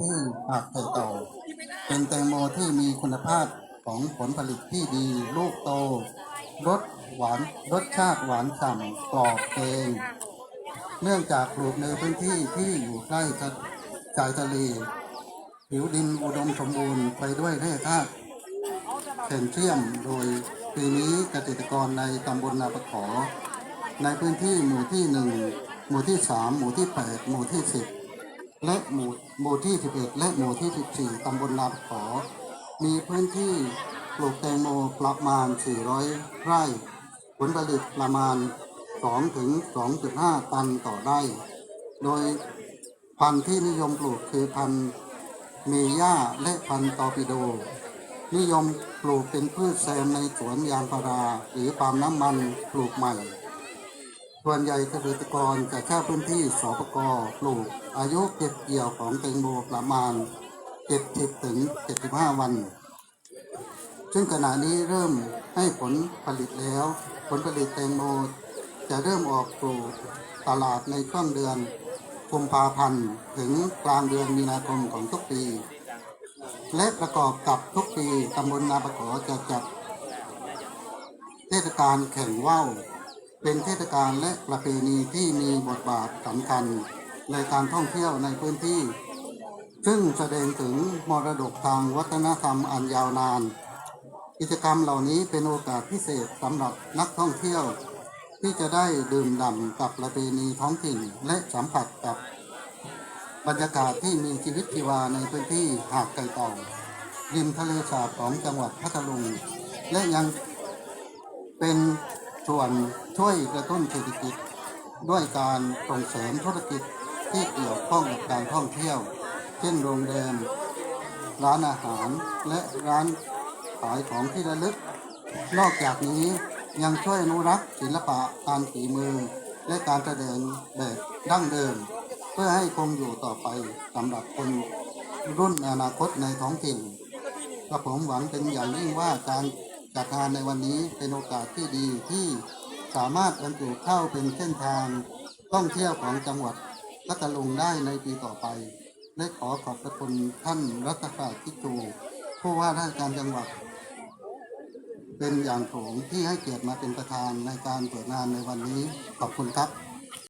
ที่หาดไผ่เต่า เป็นแตงโมที่มีคุณภาพของผลผลิตที่ดี ลูกโต รสหวาน รสชาติหวานฉ่ำกรอบเองเนื่องจากปลูกในพื้นที่ที่อยู่ใกล้กับชายทะเลผิวดินอุดมสมบูรณ์ไปด้วยแร่ธาตุแคลเซียม โดยปีนี้เกษตรกรในตำบลนาปะขอ ในพื้นที่หมู่ที่หนึ่งหมู่ที่สามหมู่ที่แปดหมู่ที่สิบ และหมู่หมู่ที่สิบเอ็ดและหมู่ที่สิบสี่ตำบลนาปะขอ มีพื้นที่ปลูกแตงโมประมาณ 400 ไร่ ผลผลิตประมาณ 2 ถึง 2.5 ตันต่อไร่ โดยพันธุ์ที่นิยมปลูกคือพันธุ์เมย่าและพันธุ์ตอปิโด นิยมปลูกเป็นพืชแซมในสวนยางพาราหรือปาล์มน้ำมันปลูกใหม่ ส่วนใหญ่เกษตรกรจะเช่าพื้นที่สปกปลูก อายุเก็บเกี่ยวของแตงโมประมาณ 70ถึง75 วัน ซึ่งขณะนี้เริ่มให้ผลผลิตแล้ว ผลผลิตแตงโมจะเริ่มออกสู่ตลาดในช่วงเดือนกุมภาพันธ์ถึงกลางเดือนมีนาคมของทุกปี และประกอบกับทุกปีตำบลนาปะขอจะจัดเทศกาลแข่งว่าว เป็นเทศกาลและประเพณีที่มีบทบาทสำคัญในการท่องเที่ยวในพื้นที่ ซึ่งแสดงถึงมรดกทางวัฒนธรรมอันยาวนาน กิจกรรมเหล่านี้เป็นโอกาสพิเศษสำหรับนักท่องเที่ยว ที่จะได้ดื่มด่ำกับประเพณีท้องถิ่นและสัมผัสกับบรรยากาศที่มีชีวิตชีวาในพื้นที่หาดไก่เต่าริมทะเลสาบของจังหวัดพัทลุงและยังเป็น ส่วนช่วยกระตุ้นเศรษฐกิจ ด้วยการส่งเสริมธุรกิจที่เกี่ยวข้องกับการท่องเที่ยว เช่นโรงแรมร้านอาหารและร้านขายของที่ระลึก นอกจากนี้ยังช่วยอนุรักษ์ศิลปะการฝีมือ และการแสดงแบบดั้งเดิม เพื่อให้คงอยู่ต่อไปสำหรับคนรุ่นอนาคตในท้องถิ่นกระผมหวังเป็นอย่างยิ่งว่าการ จัดงานในวันนี้เป็นโอกาสที่ดีที่สามารถบรรจุเข้าเป็นเส้นทางท่องเที่ยวของจังหวัดพัทลุงได้ในปีต่อไปและขอขอบพระคุณท่านรัฐศาสตร์ทิจูผู้ว่าราชการจังหวัด เป็นอย่างสูงที่ให้เกียรติมาเป็นประธานในการเปิดงานในวันนี้ขอบคุณครับ